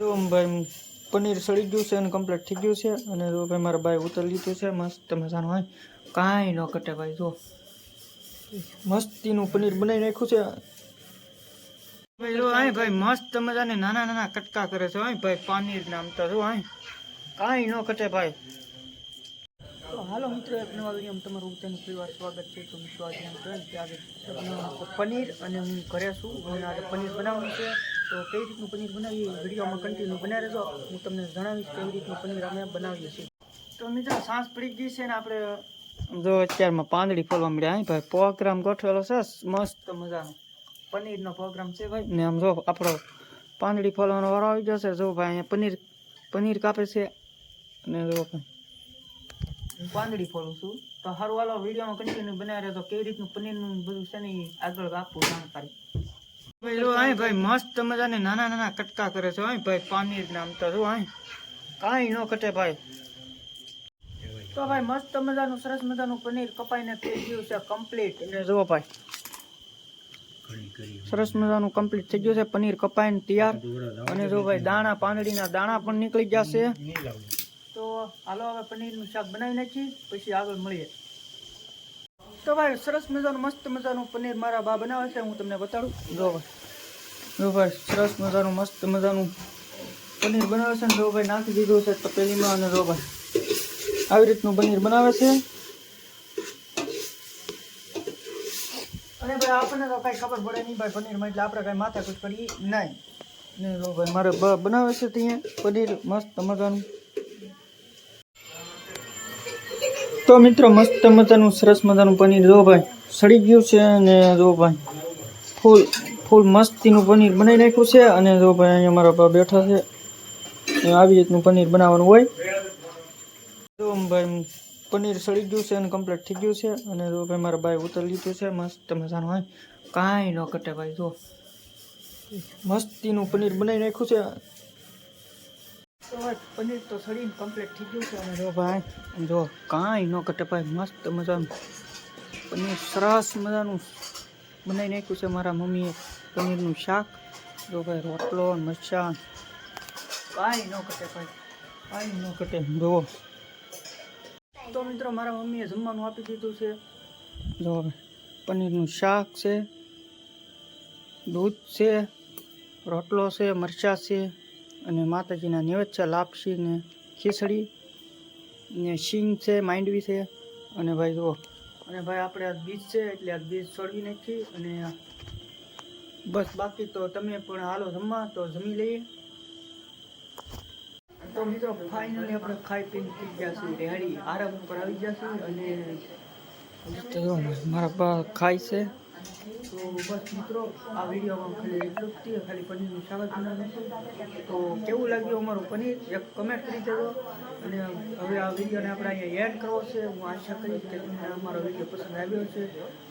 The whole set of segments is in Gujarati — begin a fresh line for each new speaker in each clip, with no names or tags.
જો ભાઈ પનીર સળી ગયું છે અને કમ્પ્લીટ થઈ ગયું છે. અને જો ભાઈ મારા ભાઈ ઉતર લીધું છે, મસ્ત મજાનું હોય કાંઈ ન કટે ભાઈ, જો. મસ્તીનું પનીર બનાવી નાખ્યું છે. ભાઈ જો અહીં ભાઈ, મસ્ત મજાને નાના નાના કટકા કરે છે અહીં ભાઈ, પનીર નામ તો જો અહીં કાંઈ ન કટે ભાઈ. હાલો મિત્રો, એક નવા વિડીયોમાં તમારું બધાનું પરિવાર સ્વાગત છે. તો મિત્રો, આજે પનીર અને હું ઘરે છું. આજે પનીર બનાવવાનું છે. તો કઈ રીતનું પનીર બનાવીએ વિડીયોમાં કન્ટિન્યુ બનાવી રહેજો. હું તમને જણાવીશ કેવી રીતનું પનીર અમે બનાવીએ છીએ. તો મિત્રો, સાંજ પડી ગઈ છે ને આપણે જો અત્યારમાં પાંદડી ફોલવા મળ્યા. અહીં ભાઈ પ્રોગ્રામ ગોઠવેલો છે. મસ્ત મજાનો પનીરનો પ્રોગ્રામ છે ભાઈ. ને આમ જો આપણો પાંદડી ફોલવાનો વારો આવી જશે જો ભાઈ અહીંયા પનીર પનીર કાપે છે. અને જો હું પાંદડી ફોલું છું. તો હારું વાલો વિડીયોમાં કન્ટિન્યુ બનાવી રહેતો કેવી રીતનું પનીરનું બધું છે ને આગળ આપવું જાણકારી. ભાઈ ભાઈ, મસ્ત નાના નાના કટકા કરે છે ભાઈ, પાનીર નામ તો જો અહીં કાંઈ ન કટે ભાઈ. તો ભાઈ, મસ્ત મજાનું, સરસ મજાનું પનીર કપાઈને થઈ ગયું છે કમ્પ્લીટ એટલે જુઓ ભાઈ, સરસ મજાનું કમ્પ્લીટ થઈ ગયું છે પનીર કપાઈને તૈયાર. અને જો ભાઈ, દાણા, પાંદડીના દાણા પણ નીકળી જશે તો હાલો, હવે પનીરનું શાક બનાવી નાખી પછી આગળ મળીએ. તો ભાઈ સરસ મજાનું મસ્ત મજાનું પનીર મારા બા બનાવે છે હું તમને બતાડું. જો ભાઈ. જો ભાઈ સરસ મજાનું મસ્ત મજાનું પનીર બનાવે છે ને જો ભાઈ નાખી દીધું છે તપેલીમાં અને જો ભાઈ આવી રીતનું પનીર બનાવે છે. અને ભાઈ આપણને તો કાંઈ ખબર પડે નહીં ભાઈ પનીરમાં એટલે આપણે કાંઈ માથાકૂટ કરીએ નહીં. ને જો ભાઈ મારે બા બનાવે છે ત્યાં પનીર મસ્ત મજાનું. તો મિત્રો મસ્ત મજાનું, સરસ મજાનું પનીર. જો ભાઈ, સડી ગયું છે અને જો ભાઈ, ફૂલ ફૂલ મસ્તીનું પનીર બનાવી નાખ્યું છે અને જો ભાઈ અહીંયા મારા પા બેઠા છે. આવી રીતનું પનીર બનાવવાનું હોય. જો ભાઈ, પનીર સડી ગયું છે અને કમ્પ્લીટ થઈ ગયું છે અને જો ભાઈ મારા ભાઈ ઉતર લીધું છે. મસ્ત મજાનું હોય કાંઈ ન કટે ભાઈ, જો. મસ્તીનું પનીર બનાવી નાખ્યું છે. પનીર તો સડીને કમ્પ્લીટ થઈ ગયું છે અને જો ભાઈ જો કાંઈ ન કટે ભાઈ, મસ્ત મજાનું પનીર, સરસ મજાનું બનાવી નાખ્યું છે મારા મમ્મીએ પનીરનું શાક. જો ભાઈ, રોટલો, મરચાં, કાંઈ ન કટે ભાઈ, કાંઈ ન કટે જુઓ. તો મિત્રો, મારા મમ્મીએ જમવાનું આપી દીધું છે. જો પનીરનું શાક છે, દૂધ છે, રોટલો છે, મરચાં છે અને માતાજીના નૈવેદ્ય છે લાપસી ને ખીચડી ને શીંગ છે, માંડવી છે. અને ભાઈ જુઓ, અને ભાઈ આપણે આ બીજ છે એટલે આ બીજ છોડવી નાખી અને બસ બાકી તો તમે પણ હાલો જમવા, તો જમી લઈએ. તો મિત્રો ફાઇનલી આપણે ખાઈ પીને થઈ ગયા રેડી આરામ ઉપર આવી ગયા છીએ અને મારા બા ખાય છે. તો બસ મિત્રો, આ વિડીયોમાં ખાલી એટલું જ થયું ખાલી પનીરનું સ્વાગત બનાવ્યું તો કેવું લાગ્યું અમારું પનીર? એક કમેન્ટ કરી દેજો. અને હવે આ વિડીયોને આપણે અહીંયા એડ કરવો છે. હું આશા કરીશ કે તમને અમારો વીડિયો પસંદ આવ્યો છે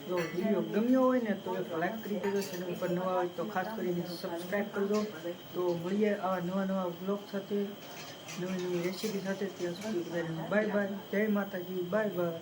જો વીડિયો ગમ્યો હોય ને, તો એક લાઈક કરી દેજો. ચેનલ ઉપર નવા હોય તો ખાસ કરીને સબસ્ક્રાઈબ કરજો. તો મળીએ આવા નવા નવા બ્લોગ સાથે, નવી નવી રેસીપી સાથે. ત્યાં સુધી બાય બાય જય માતાજી. Bye bye